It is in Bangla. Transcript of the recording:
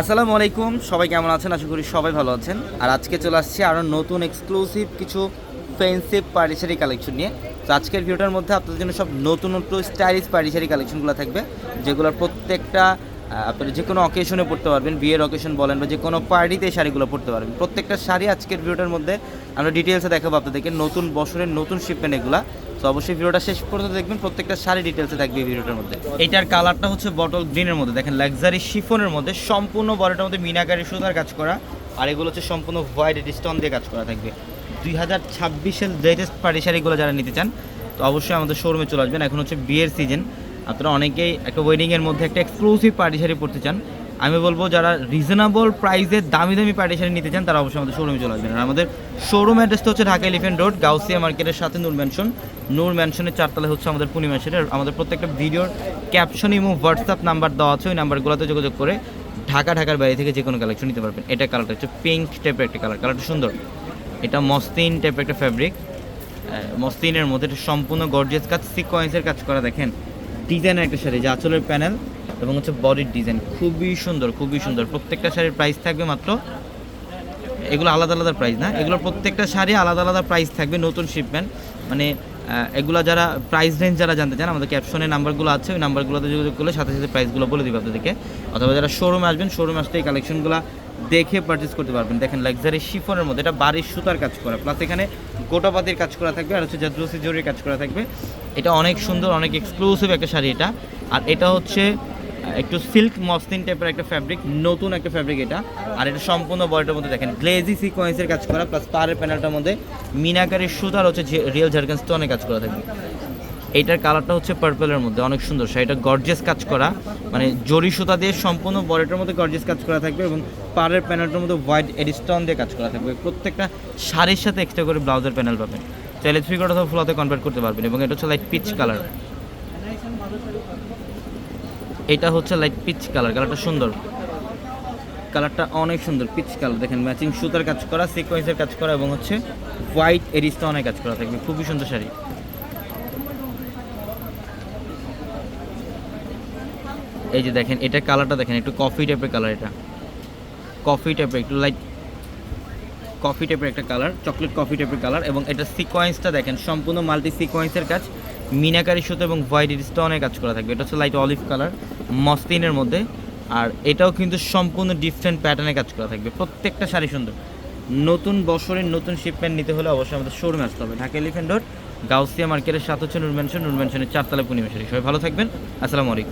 আসসালামু আলাইকুম, সবাই কেমন আছেন? আশা করি সবাই ভালো আছেন। আর আজকে চলে আসছি আরও নতুন এক্সক্লুসিভ কিছু ফেন্সিভ পার্টিশারি কালেকশন নিয়ে। তো আজকের ভিডিওটার মধ্যে আপনাদের জন্য সব নতুন নতুন স্টাইলিশ পার্টিশারি কালেকশনগুলো থাকবে, যেগুলোর প্রত্যেকটা আপনারা যে কোনো অকেশনে পড়তে পারবেন, বিয়ের অকেশন বলেন বা যে কোনো পার্টিতে শাড়িগুলো পড়তে পারবেন। প্রত্যেকটা শাড়ি আজকের ভিডিওটার মধ্যে আমরা ডিটেলসে দেখাবো আপনাদেরকে নতুন বছরের নতুন শিপমেন্ট এগুলা। তো অবশ্যই ভিডিওটা শেষ পর্যন্ত দেখবেন, প্রত্যেকটা শাড়ি ডিটেলসে থাকবে এই ভিডিওটার মধ্যে। এটার কালারটা হচ্ছে বটল গ্রিনের মধ্যে। দেখেন লাক্সারি শিফনের মধ্যে সম্পূর্ণ বডিটার মধ্যে মিনাকারি সুতার কাজ করা, আর এগুলো হচ্ছে সম্পূর্ণ হোয়াইট স্টোন দিয়ে কাজ করা থাকবে। দুই হাজার ছাব্বিশের লেটেস্ট পাড়ি শাড়িগুলো যারা নিতে চান, তো অবশ্যই আমাদের শোরুমে চলে আসবেন। এখন হচ্ছে বিয়ের সিজন আপনারা অনেকেই একটা ওয়েডিংয়ের মধ্যে একটা এক্সক্লুসিভ পার্টি শাড়ি পড়তে চান আমি বলব যারা রিজনেবল প্রাইসে দামি দামি পার্টি শাড়ি নিতে চান, তারা অবশ্যই আমাদের শোরুমে চলে আসবেন। আর আমাদের শোরুম অ্যাড্রেসটা হচ্ছে ঢাকা এলিফেন্ট রোড গাউসিয়া মার্কেটের সাথে নূর ম্যানশন নূর ম্যানশনের চারতলা হচ্ছে আমাদের পূর্ণিমা সেটা আমাদের প্রত্যেকটা ভিডিওর ক্যাপশন এবং হোয়াটসঅ্যাপ নাম্বার দেওয়া আছে, ওই নাম্বারগুলোতে যোগাযোগ করে ঢাকা, ঢাকার বাইরে থেকে যে কোনো কালেকশন নিতে পারবেন। এটা কালারটা হচ্ছে পিঙ্ক টাইপের একটা কালার কালারটা সুন্দর। এটা মস্তিন টাইপের একটা ফ্যাব্রিক মস্তিনের মধ্যে এটা সম্পূর্ণ গর্জিয়াস কাজ সিকোয়েন্সের কাজ করা দেখেন। ডিজাইনের একটা শাড়ি, যে আঁচলের প্যানেল এবং হচ্ছে বডির ডিজাইন খুবই সুন্দর খুবই সুন্দর। প্রত্যেকটা শাড়ির প্রাইস থাকবে মাত্র, এগুলো আলাদা আলাদা প্রাইস না? এগুলোর প্রত্যেকটা শাড়ি আলাদা আলাদা প্রাইস থাকবে নতুন শিপমেন্ট মানে এগুলো যারা প্রাইস রেঞ্জ যারা জানতে চান, আমাদের ক্যাপশনে নাম্বারগুলো আছে, ওই নাম্বারগুলোতে যোগাযোগ করলে সাথে সাথে প্রাইসগুলো বলে দিবে আপনাদেরকে। অথবা যারা শোরুমে আসবেন শোরুমে আসতে এই কালেকশনগুলো দেখে পারচেস করতে পারবেন। দেখেন লাক্সারি শিফনের মধ্যে, এটা বাড়ির সুতার কাজ করা। প্লাস এখানে গোটাপাতির কাজ করা থাকবে, আর হচ্ছে জাদ্রসি জরির কাজ করা থাকবে। এটা অনেক সুন্দর, অনেক এক্সক্লুসিভ একটা শাড়ি এটা। আর এটা হচ্ছে একটু সিল্ক মসলিন টাইপের একটা ফ্যাব্রিক নতুন একটা ফ্যাব্রিক এটা। আর এটা সম্পূর্ণ বডিটার মধ্যে দেখেন গ্লেজি সিকোয়েন্সের কাজ করা প্লাস পাড়ের প্যানেলটার মধ্যে মিনাকারের সুতার হচ্ছে রিয়েল ঝাড়খান স্টোনে কাজ করা থাকবে এইটার কালারটা হচ্ছে পার্পলের মধ্যে, অনেক সুন্দর। শাড়িটা গর্জেস কাজ করা মানে জরি সুতা দিয়ে সম্পূর্ণ বডিটার মধ্যে গর্জেস কাজ করা থাকবে এবং পাড়ের প্যানেলটার মধ্যে হোয়াইট এডিস্টন দিয়ে কাজ করা থাকবে। প্রত্যেকটা শাড়ির সাথে এক্সট্রা করে ব্লাউজের প্যানেল পাবেন। চাইলে থ্রি কোয়ার্টার ফুলাতে কনভার্ট করতে পারবেন এবং এটা হচ্ছে লাইট পিচ কালার এটা হচ্ছে লাইট পিচ কালার কালারটা সুন্দর। কালারটা অনেক সুন্দর পিচ কালার দেখেন ম্যাচিং সুতার কাজ করা সিকোয়েন্সের কাজ করা এবং হচ্ছে হোয়াইট এরিস্টনের কাজ করা থাকবে। খুবই সুন্দর শাড়ি। এই যে দেখেন, এটা কালারটা দেখেন, একটু কফি টাইপের কালার এটা। কফি টাইপের একটু লাইট কফি টাইপের একটা কালার চকলেট কফি টাইপের কালার এবং এটা সিকোয়েন্সটা দেখেন, সম্পূর্ণ মাল্টি সিকোয়েন্সের কাজ। মিনাকারি সুতো এবং হোয়াইট স্টোনে কাজ করা থাকবে। এটা হচ্ছে লাইট অলিভ কালার মস্তিনের মধ্যে। আর এটাও কিন্তু সম্পূর্ণ ডিফারেন্ট প্যাটার্নে কাজ করা থাকবে। প্রত্যেকটা শাড়ি সুন্দর। নতুন বছরের নতুন শিপমেন্ট নিতে হলে অবশ্যই আমাদের শোরুমে আসতে হবে। ঢাকা এলিফেন্ট রোড গাউসিয়া মার্কেটের সাথে হচ্ছে নুরমেনশন নুরমেনশনের চারতলা শাড়ি। সবাই ভালো থাকবেন। আসসালামু আলাইকুম।